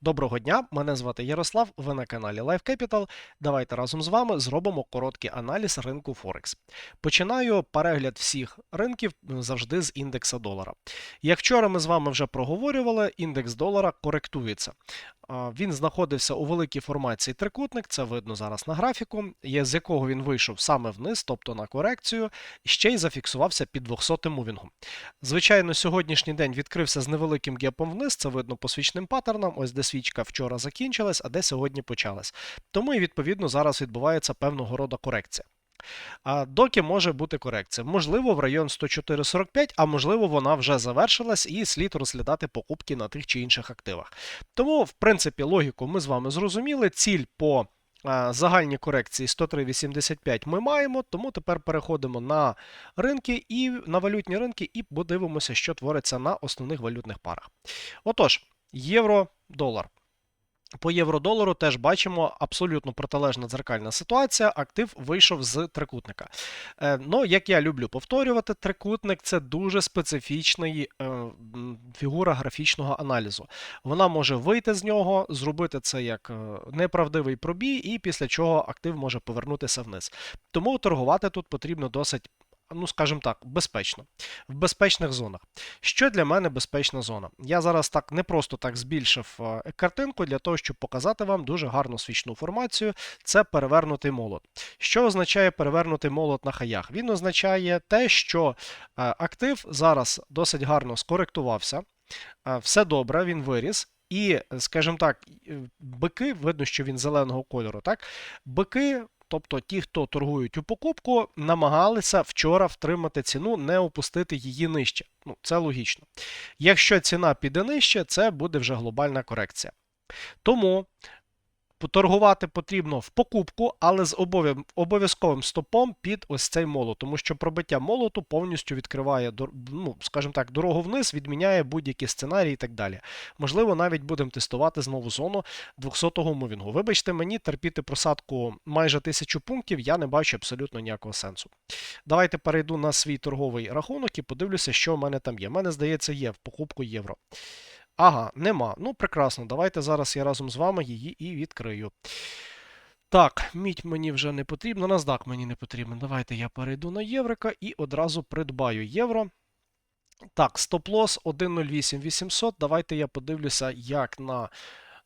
Доброго дня, мене звати Ярослав, ви на каналі Life Capital. Давайте разом з вами зробимо короткий аналіз ринку Форекс. Починаю перегляд всіх ринків завжди з індекса долара. Як вчора ми з вами вже проговорювали, індекс долара коректується. Він знаходився у великій формації трикутник, це видно зараз на графіку, з якого він вийшов саме вниз, тобто на корекцію, ще й зафіксувався під 200 мувінгом. Звичайно, сьогоднішній день відкрився з невеликим гепом вниз, це видно по свічним паттернам, ось де свічка вчора закінчилась, а де сьогодні почалась. Тому і відповідно зараз відбувається певного роду корекція. А доки може бути корекція? Можливо, в район 104.45, а можливо, вона вже завершилась і слід розглядати покупки на тих чи інших активах. Тому, в принципі, логіку ми з вами зрозуміли. Ціль по загальній корекції 103.85 ми маємо, тому тепер переходимо на ринки і на валютні ринки і подивимося, що твориться на основних валютних парах. Отож, євро-долар. По євро-долару теж бачимо абсолютно протилежна дзеркальна ситуація. Актив вийшов з трикутника. Е, ну, як я люблю повторювати, трикутник це дуже специфічний е, фігура графічного аналізу. Вона може вийти з нього, зробити це як е, неправдивий пробій, і після чого актив може повернутися вниз. Тому торгувати тут потрібно досить. Ну, скажімо так, безпечно, в безпечних зонах. Що для мене безпечна зона? Я зараз так не просто так збільшив е, картинку для того, щоб показати вам дуже гарну свічну формацію. Це перевернутий молот. Що означає перевернутий молот на хаях? Він означає те, що е, актив зараз досить гарно скоректувався, е, все добре, він виріс. І, скажімо так, бики, видно, що він зеленого кольору, так? Бики, тобто ті, хто торгують у покупку, намагалися вчора втримати ціну, не опустити її нижче. Ну, це логічно. Якщо ціна піде нижче, це буде вже глобальна корекція. Тому торгувати потрібно в покупку, але з обов'язковим стопом під ось цей молот, тому що пробиття молоту повністю відкриває, ну, скажімо так, дорогу вниз, відміняє будь-які сценарії і так далі. Можливо, навіть будемо тестувати знову зону 200-го мувінгу. Вибачте мені, терпіти просадку майже 1000 пунктів я не бачу абсолютно ніякого сенсу. Давайте перейду на свій торговий рахунок і подивлюся, що в мене там є. У мене, здається, є в покупку євро. Ага, нема. Ну, прекрасно. Давайте зараз я разом з вами її і відкрию. Так, мідь мені вже не потрібна, NASDAQ мені не потрібен. Давайте я перейду на єврика і одразу придбаю євро. Так, стоп-лосс 1.08.800. Давайте я подивлюся, як на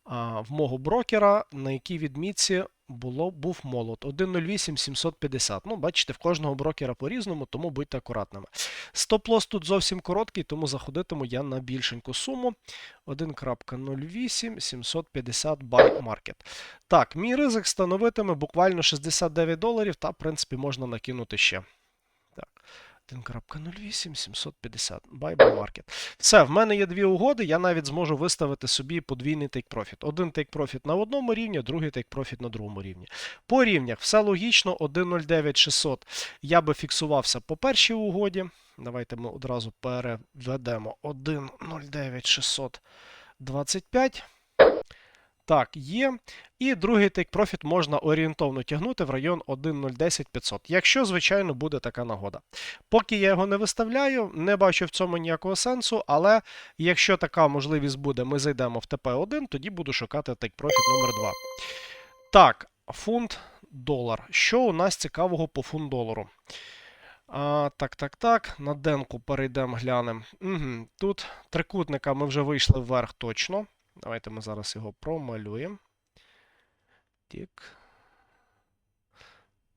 а, в мого брокера, на якій відмітці було, був молот. 1.08 750. Ну, бачите, в кожного брокера по-різному, тому будьте акуратними. Стоп-лосс тут зовсім короткий, тому заходитиму я на більшеньку суму. 1.08.750 buy market. Так, мій ризик становитиме буквально 69 доларів, та, в принципі, можна накинути ще. Так. 1.08, 750. Buy by market. Все, в мене є дві угоди. Я навіть зможу виставити собі подвійний take profit. Один take profit на одному рівні, другий take profit на другому рівні. По рівнях все логічно. 1.09600 я би фіксувався по першій угоді. Давайте ми одразу переведемо 1.09625. Так, є. І другий take profit можна орієнтовно тягнути в район 1.010-500, якщо, звичайно, буде така нагода. Поки я його не виставляю, не бачу в цьому ніякого сенсу, але якщо така можливість буде, ми зайдемо в ТП1, тоді буду шукати take profit номер 2. Так, фунт долар. Що у нас цікавого по фунт долару? А, так, так, так. На денку перейдемо, глянемо. Угу. Тут трикутника ми вже вийшли вверх точно. Давайте ми зараз його промалюємо. Тік.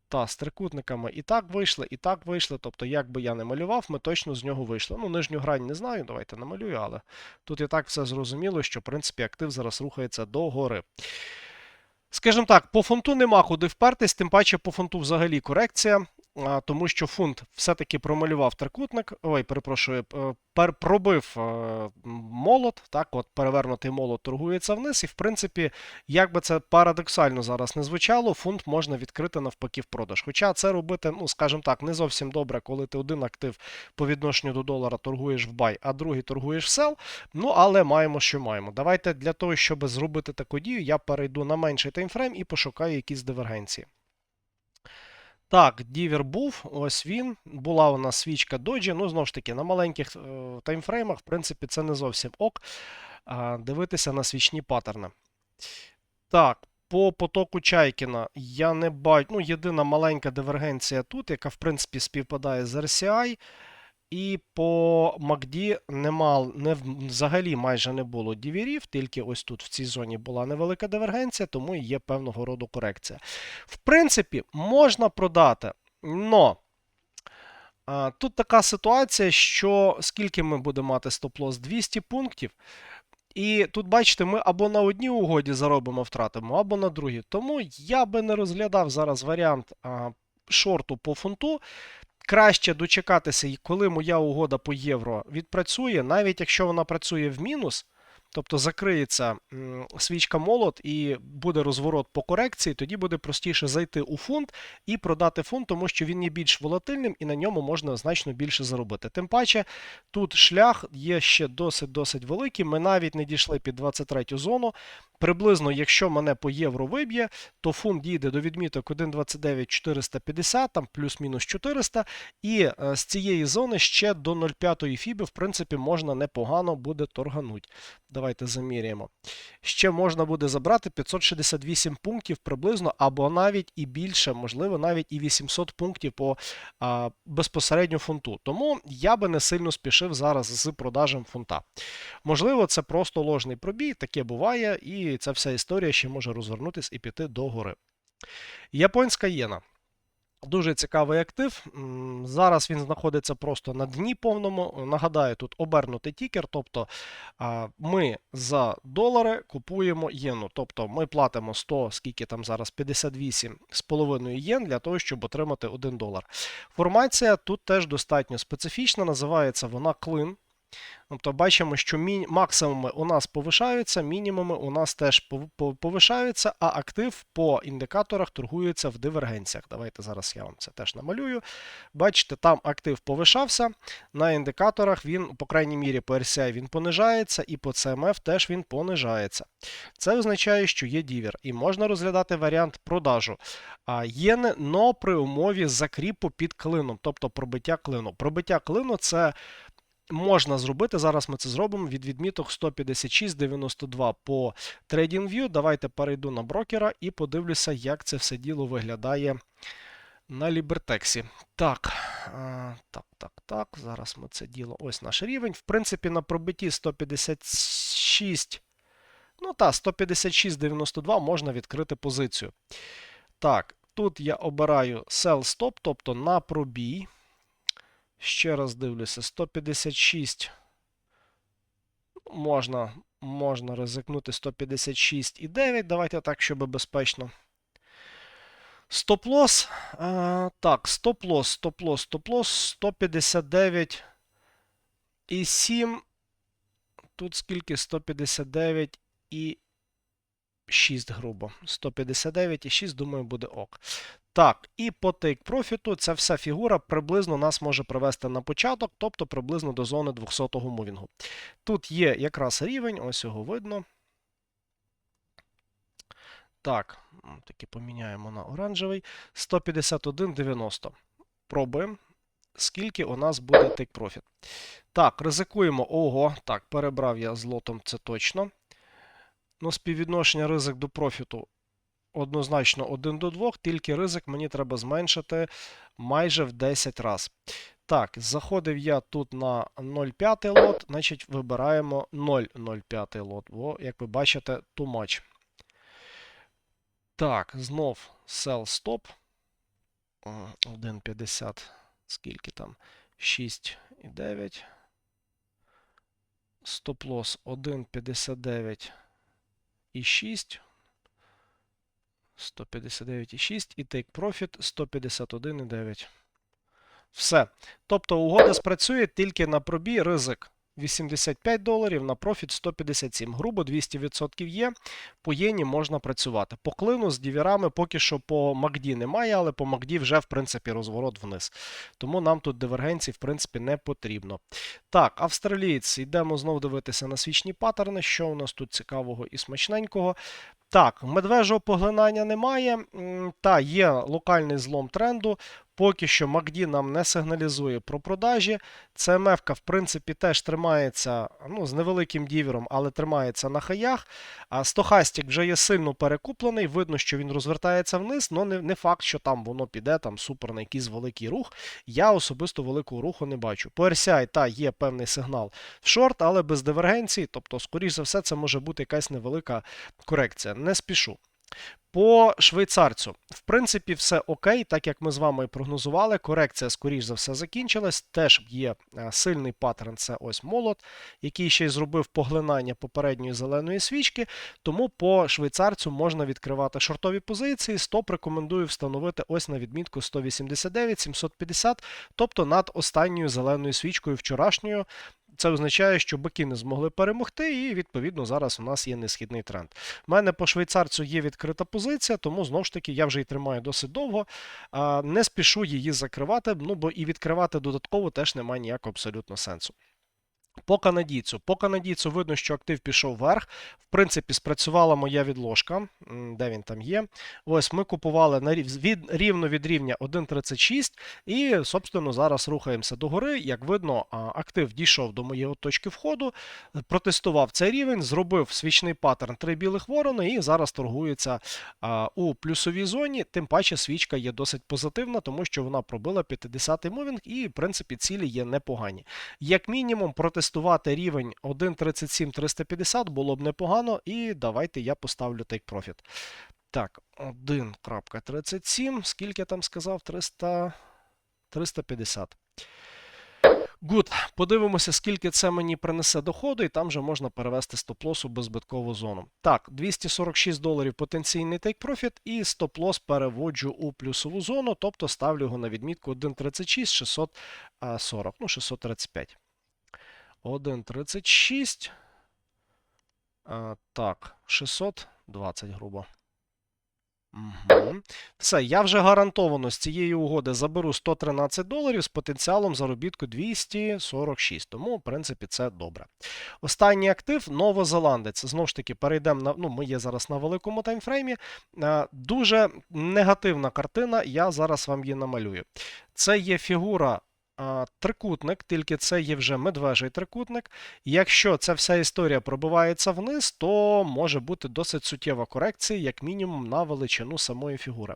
Та, з трикутниками і так вийшли, і так вийшли. Тобто, як би я не малював, ми точно з нього вийшли. Ну, нижню грань не знаю, давайте намалюю, але тут і так все зрозуміло, що, в принципі, актив зараз рухається догори. Скажімо так, по фунту нема куди впертись, тим паче по фунту взагалі корекція, тому що фунт все-таки промалював трикутник. Ой, перепрошую, е, пер, пробив е, молот. Так, от перевернутий молот торгується вниз, і в принципі, як би це парадоксально зараз не звучало, фунт можна відкрити навпаки в продаж. Хоча це робити, ну скажімо так, не зовсім добре, коли ти один актив по відношенню до долара торгуєш в бай, а другий торгуєш в сел. Ну, але маємо, що маємо. Давайте для того, щоб зробити таку дію, я перейду на менший таймфрейм і пошукаю якісь дивергенції. Так, дівер був, ось він. Була у нас свічка доджі. Ну, знову ж таки, на маленьких е, таймфреймах, в принципі, це не зовсім ок. Дивитися на свічні паттерни. Так, по потоку Чайкіна я не бачу. Ну, єдина маленька дивергенція тут, яка, в принципі, співпадає з RCI. І по MACD нема, не, взагалі майже не було діверів, тільки ось тут в цій зоні була невелика дивергенція, тому і є певного роду корекція. В принципі, можна продати, но а, тут така ситуація, що скільки ми будемо мати стоп-лосс? 200 пунктів. І тут, бачите, ми або на одній угоді заробимо втратимо, або на другій. Тому я би не розглядав зараз варіант а, шорту по фунту. Краще дочекатися, коли моя угода по євро відпрацює, навіть якщо вона працює в мінус, тобто закриється свічка молот і буде розворот по корекції, тоді буде простіше зайти у фунт і продати фунт, тому що він є більш волатильним і на ньому можна значно більше заробити. Тим паче, тут шлях є ще досить-досить великий. Ми навіть не дійшли під 23 зону. Приблизно, якщо мене по євро виб'є, то фунт дійде до відміток 1,29 450, там плюс-мінус 400. І е, з цієї зони ще до 0,5 фіби, в принципі, можна непогано буде торгануть. Давайте заміряємо. Ще можна буде забрати 568 пунктів приблизно, або навіть і більше, можливо, навіть і 800 пунктів по а, безпосередньо фунту. Тому я би не сильно спішив зараз з продажем фунта. Можливо, це просто ложний пробій, таке буває, і ця вся історія ще може розвернутися і піти до гори. Японська єна. Дуже цікавий актив. Зараз він знаходиться просто на дні повному. Нагадаю, тут обернутий тікер, тобто ми за долари купуємо єну. Тобто ми платимо 100, скільки там зараз 58,5 єн для того, щоб отримати 1 долар. Формація тут теж достатньо специфічна, називається вона клин. Тобто бачимо, що максимуми у нас повишаються, мінімуми у нас теж пов- пов- повишаються, а актив по індикаторах торгується в дивергенціях. Давайте зараз я вам це теж намалюю. Бачите, там актив повишався, на індикаторах він, по крайній мірі, по RCI він понижається, і по CMF теж він понижається. Це означає, що є дівер, і можна розглядати варіант продажу а, єни, но при умові закріпу під клином, тобто пробиття клину. Пробиття клину це можна зробити. Зараз ми це зробимо від відміток 156,92 по TradingView. Давайте перейду на брокера і подивлюся, як це все діло виглядає на Лібертексі. Так, так, так, так. Зараз ми це діло. Ось наш рівень. В принципі, на пробитті 156. Ну та, 156,92 можна відкрити позицію. Так, тут я обираю Sell Stop, тобто на пробій. Ще раз дивлюся, 156. Можна, можна ризикнути 156,9. Давайте так, щоб безпечно. Стоп-лос. А, так, стоп-лос, стоп-лос, стоп-лос 159 і 7. Тут скільки? 159 і 6 грубо. 159 і 6, думаю, буде ок. Так, і по take профіту ця вся фігура приблизно нас може привести на початок, тобто приблизно до зони 200-го мувінгу. Тут є якраз рівень, ось його видно. Так, таки поміняємо на оранжевий. 151,90. Пробуємо. Скільки у нас буде take profit. Так, ризикуємо. Ого, так, перебрав я з лотом, це точно. Ну, співвідношення ризик до профіту однозначно 1 до 2, тільки ризик мені треба зменшити майже в 10 разів. Так, заходив я тут на 0,5 лот, значить вибираємо 0,05 лот, бо, як ви бачите, too much. Так, знов sell stop. 1,50. Скільки там? 6,9. Стоп-лосс 1,59 і 6. 159,6 і take profit 151,9. Все. Тобто угода спрацює тільки на пробій ризик 85 доларів, на профіт 157. Грубо 200% є. По єні можна працювати. По клину з дівірами поки що по MACD немає, але по MACD вже, в принципі, розворот вниз. Тому нам тут дивергенції, в принципі, не потрібно. Так, австралієць, йдемо знову дивитися на свічні паттерни, що у нас тут цікавого і смачненького. Так, медвежого поглинання немає. Та є локальний злом тренду. Поки що MACD нам не сигналізує про продажі. CMF, в принципі, теж тримається ну, з невеликим дівером, але тримається на хаях. А стохастик вже є сильно перекуплений. Видно, що він розвертається вниз, але не, не факт, що там воно піде там супер на якийсь великий рух. Я особисто великого руху не бачу. По RCI та є певний сигнал в шорт, але без дивергенції. Тобто, скоріш за все, це може бути якась невелика корекція. Не спішу. По швейцарцю, в принципі, все окей, так як ми з вами прогнозували. Корекція, скоріш за все, закінчилась. Теж є е, сильний паттерн, це ось молот, який ще й зробив поглинання попередньої зеленої свічки. Тому по швейцарцю можна відкривати шортові позиції. Стоп рекомендую встановити ось на відмітку 189-750, тобто над останньою зеленою свічкою вчорашньою. Це означає, що бики не змогли перемогти, і відповідно зараз у нас є несхідний тренд. У мене по швейцарцю є відкрита позиція, тому знову ж таки я вже її тримаю досить довго. Не спішу її закривати, ну бо і відкривати додатково теж немає ніякого абсолютно сенсу. По канадійцю. По канадійцю видно, що актив пішов вверх. В принципі, спрацювала моя відложка. Де він там є? Ось ми купували на рів... від... рівно від рівня 1.36 і, собственно, зараз рухаємося догори. Як видно, актив дійшов до моєї точки входу, протестував цей рівень, зробив свічний паттерн три білих ворони і зараз торгується у плюсовій зоні. Тим паче свічка є досить позитивна, тому що вона пробила 50-й мувінг і, в принципі, цілі є непогані. Як мінімум, протестувати рівень 1.37-350 було б непогано, і давайте я поставлю take profit. Так, 1.37, скільки я там сказав? 300... 350. Good. Подивимося, скільки це мені принесе доходу, і там вже можна перевести стоп-лос у беззбиткову зону. Так, 246 доларів потенційний profit і стоп-лос переводжу у плюсову зону, тобто ставлю його на відмітку 1.36 640, ну 635. 1.36. А, Так, 620, грубо. Угу. Все, я вже гарантовано з цієї угоди заберу 113 доларів з потенціалом заробітку 246. Тому, в принципі, це добре. Останній актив новозеландець. Знову ж таки, перейдемо на. Ну, ми є зараз на великому таймфреймі. Е, Дуже негативна картина. Я зараз вам її намалюю. Це є фігура. Трикутник, тільки це є вже медвежий трикутник. Якщо ця вся історія пробивається вниз, то може бути досить суттєва корекція, як мінімум, на величину самої фігури.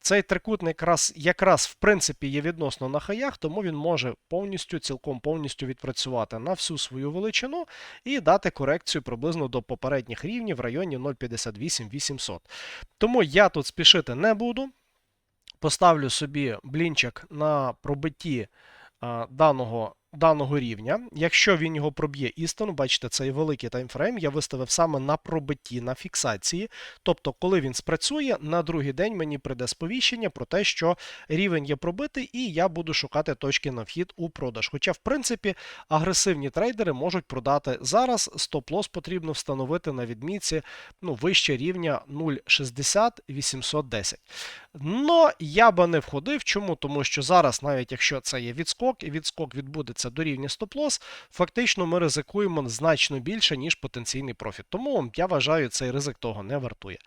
Цей трикутник якраз, якраз в принципі є відносно на хаях, тому він може повністю, цілком повністю відпрацювати на всю свою величину і дати корекцію приблизно до попередніх рівнів в районі 0,58 800. Тому я тут спішити не буду. Поставлю собі блінчик на пробитті даного даного рівня. Якщо він його проб'є істину, бачите, цей великий таймфрейм я виставив саме на пробитті, на фіксації. Тобто, коли він спрацює, на другий день мені прийде сповіщення про те, що рівень є пробитий, і я буду шукати точки на вхід у продаж. Хоча, в принципі, агресивні трейдери можуть продати зараз. Стоп-лос потрібно встановити на відмітці ну, вище рівня 0,60 810. Но я би не входив. Чому? Тому що зараз, навіть якщо це є відскок, і відскок відбудеться до рівня стоп-лос, фактично ми ризикуємо значно більше, ніж потенційний профіт. Тому я вважаю, цей ризик того не вартує.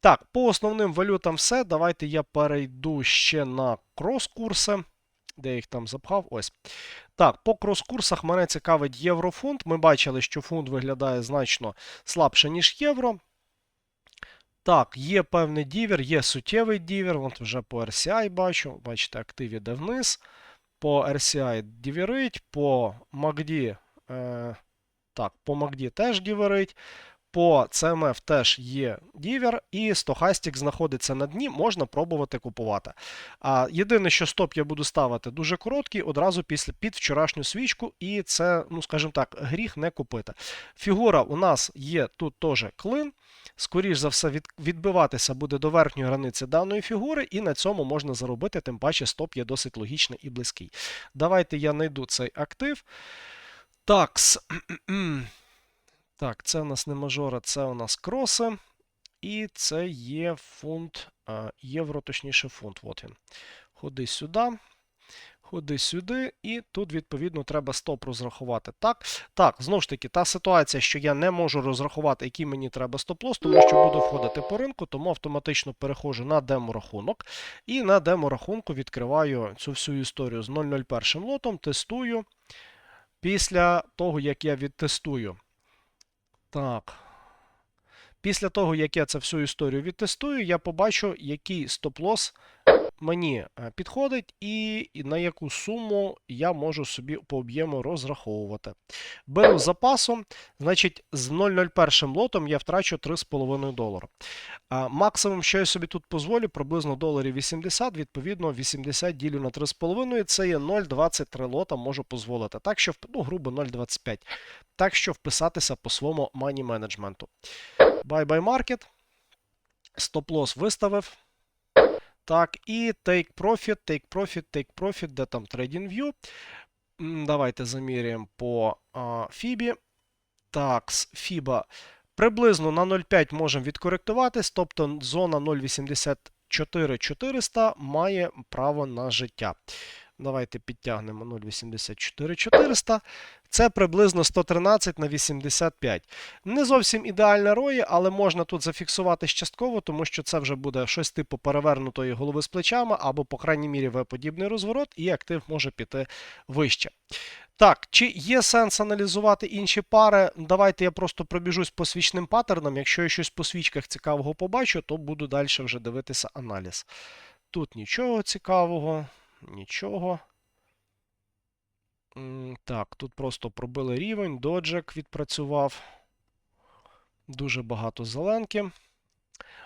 Так, по основним валютам все. Давайте я перейду ще на крос-курси. Де їх там запхав? Ось. Так, по крос-курсах мене цікавить єврофунт. Ми бачили, що фунт виглядає значно слабше, ніж євро. Так, є певний дівер, є суттєвий дівер. От вже по RCI бачу. Бачите, актив іде вниз. По RCI діверить, по MACD, е, так, по MACD теж діверить. По CMF теж є дівер, і стохастик знаходиться на дні, можна пробувати купувати. А Єдине, що стоп я буду ставити дуже короткий, одразу після під вчорашню свічку, і це, ну скажімо так, гріх не купити. Фігура у нас є тут теж клин. Скоріш за все, відбиватися буде до верхньої границі даної фігури, і на цьому можна заробити, тим паче стоп є досить логічний і близький. Давайте я знайду цей актив. Такс. Так, це у нас не мажора, це у нас кроси. І це є фунт, євро, точніше, фунт. От він. Ходи сюди. Ходи сюди, і тут, відповідно, треба стоп розрахувати. Так, так, знову ж таки, та ситуація, що я не можу розрахувати, який мені треба стоп-лос, тому що буду входити по ринку, тому автоматично переходжу на демо-рахунок. І на демо-рахунку відкриваю цю всю історію з 0,01 лотом, тестую. Після того, як я відтестую. Так. Після того, як я це всю історію відтестую, я побачу, який стоп-лос мені підходить і на яку суму я можу собі по об'єму розраховувати. Беру з запасом, значить, з 0,01 лотом я втрачу 3,5 долара. Максимум, що я собі тут дозволю, приблизно доларів 80, відповідно, 80 ділю на 3,5, це є 0,23 лота можу дозволити. Так що, ну, грубо 0,25. Так що вписатися по своєму мані менеджменту. Buy-buy market. Стоп-лос виставив. Так, і take profit, take profit, take profit, де там TradingView. view. Давайте заміряємо по Фібі. Так, FIBA приблизно на 0,5 можемо відкоректуватись, тобто зона 0,84 400 має право на життя. Давайте підтягнемо 0,84 400. Це приблизно 113 на 85. Не зовсім ідеальна рої, але можна тут зафіксувати частково, тому що це вже буде щось типу перевернутої голови з плечами, або, по крайній мірі, В-подібний розворот, і актив може піти вище. Так, чи є сенс аналізувати інші пари? Давайте я просто пробіжусь по свічним паттернам. Якщо я щось по свічках цікавого побачу, то буду далі вже дивитися аналіз. Тут нічого цікавого, нічого. Так, тут просто пробили рівень, доджек відпрацював. Дуже багато зеленки.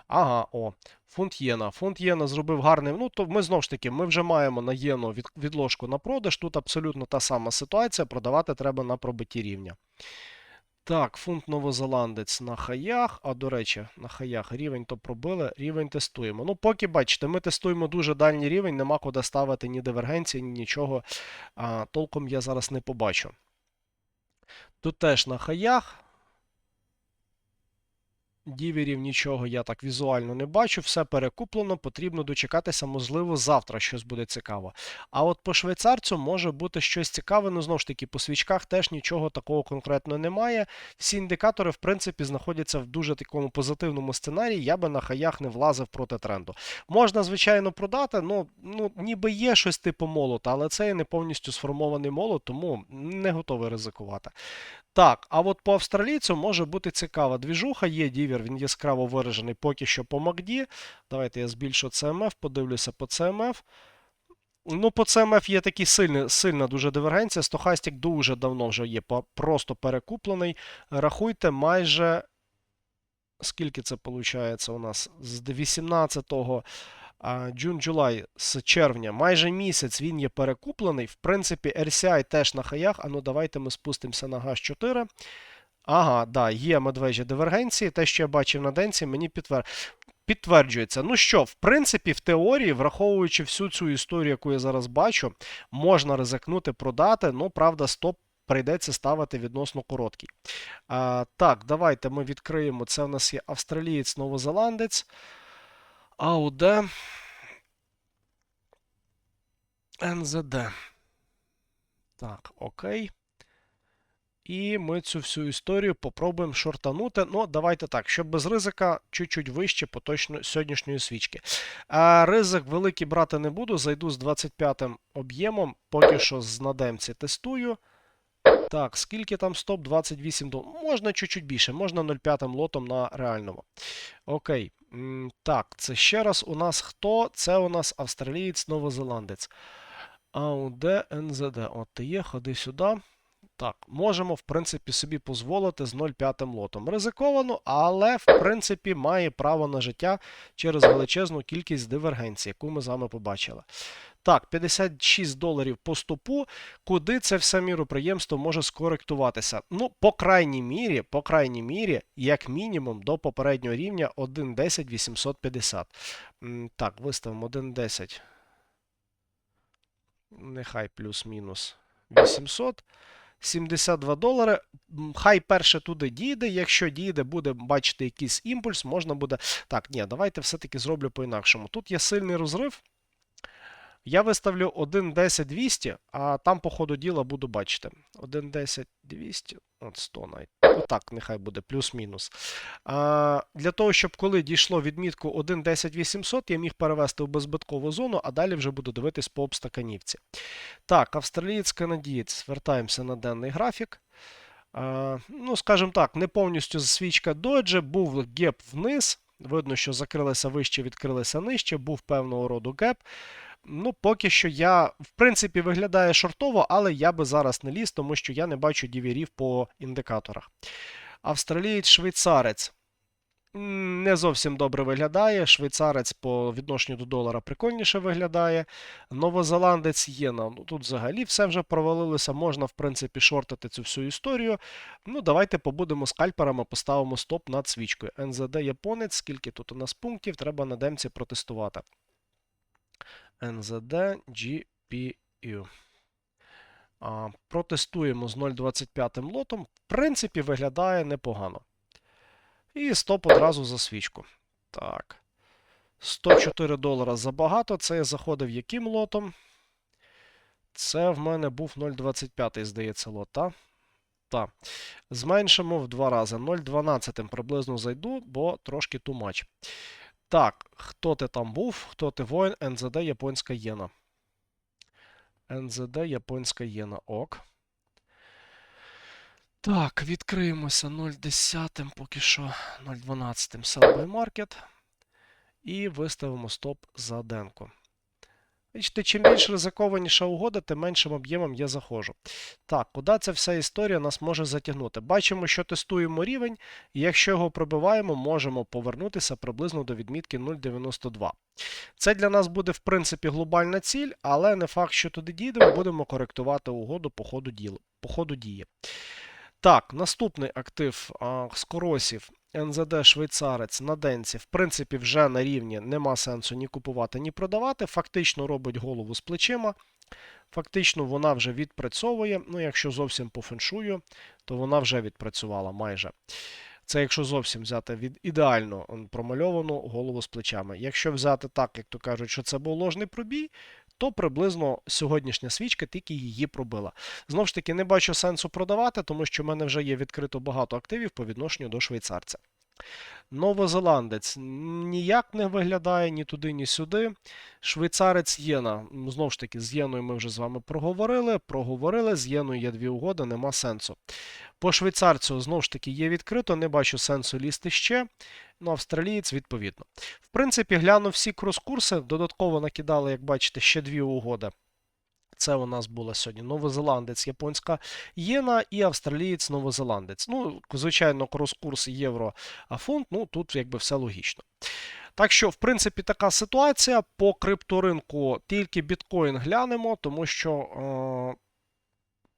Ага, о, фунт єна. Фунт єна зробив гарний. Ну, то ми знову ж таки, ми вже маємо на єну від, відложку на продаж. Тут абсолютно та сама ситуація. Продавати треба на пробитті рівня. Так, фунт новозеландець на хаях. А до речі, на хаях рівень то пробили, рівень тестуємо. Ну, поки бачите, ми тестуємо дуже дальній рівень, нема куди ставити ні дивергенції, ні нічого. А, Толком я зараз не побачу. Тут теж на хаях. Діверів нічого я так візуально не бачу, все перекуплено, потрібно дочекатися, можливо, завтра щось буде цікаво. А от по швейцарцю може бути щось цікаве, ну знову ж таки, по свічках теж нічого такого конкретно немає. Всі індикатори, в принципі, знаходяться в дуже такому позитивному сценарії. Я би на хаях не влазив проти тренду. Можна, звичайно, продати, ну, ну ніби є щось типу молота, але це є не повністю сформований молот, тому не готовий ризикувати. Так, а от по австралійцю може бути цікава двіжуха. Є дівер, він яскраво виражений поки що по MACD. Давайте я збільшу CMF, подивлюся по CMF. Ну, по CMF є такий сильний, сильна дуже дивергенція. Стохастик дуже давно вже є просто перекуплений. Рахуйте, майже. Скільки це виходить у нас? З 18-го. Джун-Джулай з червня, майже місяць він є перекуплений. В принципі, RCI теж на хаях. А ну давайте ми спустимося на газ 4. Ага, да, є медвежі дивергенції. Те, що я бачив на денці, мені підтвер... підтверджується. Ну що, в принципі, в теорії, враховуючи всю цю історію, яку я зараз бачу, можна ризикнути продати. Ну, правда, стоп. Прийдеться ставити відносно короткий. А, Так, давайте ми відкриємо. Це у нас є австралієць, новозеландець. АУД НЗД. Так, окей. І ми цю всю історію попробуємо шортанути. Ну, давайте так, щоб без ризика чуть-чуть вище поточно сьогоднішньої свічки. А, Ризик великий брати не буду. Зайду з 25 м об'ємом, поки що з надемці тестую. Так, скільки там стоп? 28 доларів. Можна чуть-чуть більше, можна 0,5 лотом на реальному. Окей. Так, це ще раз у нас хто? Це у нас австралієць, новозеландець. АУД, НЗД. От ти є, ходи сюди. Так, можемо, в принципі, собі дозволити з 0,5 лотом. Ризиковано, але, в принципі, має право на життя через величезну кількість дивергенцій, яку ми з вами побачили. Так, 56 доларів по стопу. Куди це все міроприємство може скоректуватися? Ну, по крайній мірі, по крайній мірі, як мінімум, до попереднього рівня 1.10 850. Так, виставимо 1.10. Нехай плюс-мінус 800. 72 долари. Хай перше туди дійде. Якщо дійде, буде бачити якийсь імпульс, можна буде. Так, ні, давайте все-таки зроблю по-інакшому. Тут є сильний розрив. Я виставлю 1.10.200, а там по ходу діла буду бачити. 1.10.200, от 100 навіть. Ну так, нехай буде, плюс-мінус. А, Для того, щоб коли дійшло відмітку 1.10.800, я міг перевести в беззбиткову зону, а далі вже буду дивитись по обстаканівці. Так, австралієць канадієць. Вертаємося на денний графік. А, ну, скажімо так, не повністю свічка доджі, був геп вниз. Видно, що закрилися вище, відкрилися нижче, був певного роду геп. Ну, поки що я, в принципі, виглядає шортово, але я би зараз не ліз, тому що я не бачу дівірів по індикаторах. Австралієць-швейцарець не зовсім добре виглядає. Швейцарець по відношенню до долара прикольніше виглядає. Новозеландець єна. Ну, тут взагалі все вже провалилося. Можна, в принципі, шортити цю всю історію. Ну, давайте побудемо скальперами, поставимо стоп над свічкою. НЗД японець, скільки тут у нас пунктів, треба на демці протестувати. NZD GPU. Протестуємо з 0,25 лотом. В принципі, виглядає непогано. І стоп одразу за свічку. Так. 104 долара забагато. Це я заходив яким лотом? Це в мене був 0,25, здається, лот, так? Так. Зменшимо в два рази. 0,12 приблизно зайду, бо трошки much. Так, хто ти там був? Хто ти воїн? НЗД Японська єна. НЗД Японська єна. Ок. Так, відкриємося 0,10, поки що 0,12 Sell by Market. І виставимо стоп за денку. Бачите, чим більш ризикованіша угода, тим меншим об'ємом я заходжу. Так, куди ця вся історія нас може затягнути? Бачимо, що тестуємо рівень, і якщо його пробиваємо, можемо повернутися приблизно до відмітки 0,92. Це для нас буде, в принципі, глобальна ціль, але не факт, що туди дійдемо, будемо коректувати угоду по ходу, діл, по ходу дії. Так, наступний актив а, Скоросів, НЗД Швейцарець на денці, в принципі, вже на рівні нема сенсу ні купувати, ні продавати. Фактично робить голову з плечима. Фактично, вона вже відпрацьовує. Ну, якщо зовсім по феншую, то вона вже відпрацювала майже. Це якщо зовсім взяти від ідеально промальовану голову з плечами. Якщо взяти так, як то кажуть, що це був ложний пробій, то приблизно сьогоднішня свічка тільки її пробила. Знову ж таки, не бачу сенсу продавати, тому що в мене вже є відкрито багато активів по відношенню до швейцарця. Новозеландець ніяк не виглядає ні туди, ні сюди. Швейцарець Єна. Знову ж таки, з Єною ми вже з вами проговорили. Проговорили, з Єною є дві угоди, нема сенсу. По швейцарцю, знову ж таки, є відкрито, не бачу сенсу лізти ще. Ну, австралієць, відповідно. В принципі, глянув всі крос-курси, додатково накидали, як бачите, ще дві угоди. Це у нас була сьогодні новозеландець, японська єна і австралієць новозеландець. Ну, звичайно, крос-курс євро фунт, ну тут якби все логічно. Так що, в принципі, така ситуація по крипторинку тільки біткоін глянемо, тому що. Е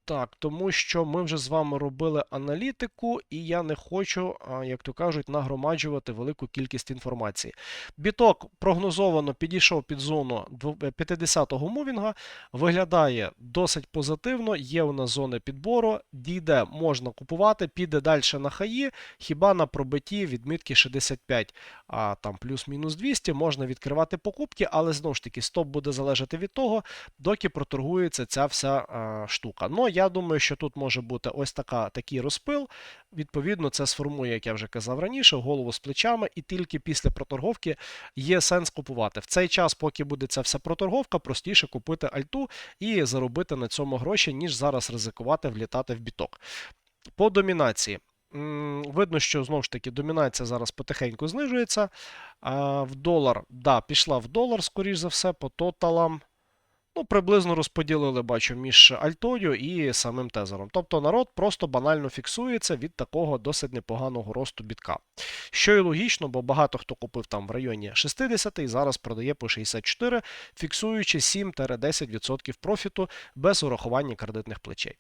так, тому що ми вже з вами робили аналітику, і я не хочу, як то кажуть, нагромаджувати велику кількість інформації. Біток прогнозовано підійшов під зону 50-го мувінга, виглядає досить позитивно. Є у нас зони підбору, дійде, можна купувати, піде далі на хаї, хіба на пробитті відмітки 65, а там плюс-мінус 200, можна відкривати покупки, але знову ж таки стоп буде залежати від того, доки проторгується ця вся а, штука. Ну, я думаю, що тут може бути ось така, такий розпил. Відповідно, це сформує, як я вже казав раніше, голову з плечами, і тільки після проторговки є сенс купувати. В цей час, поки буде ця вся проторговка, простіше купити альту і заробити на цьому гроші, ніж зараз ризикувати влітати в біток. По домінації. Видно, що знову ж таки домінація зараз потихеньку знижується. В долар, да, пішла в долар, скоріш за все, по тоталам. Ну, приблизно розподілили, бачу, між альтою і самим тезером. Тобто народ просто банально фіксується від такого досить непоганого росту бітка. Що і логічно, бо багато хто купив там в районі 60 і зараз продає по 64, фіксуючи 7-10% профіту без урахування кредитних плечей.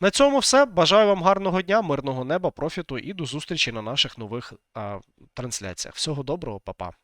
На цьому все. Бажаю вам гарного дня, мирного неба, профіту і до зустрічі на наших нових а, трансляціях. Всього доброго, па-па.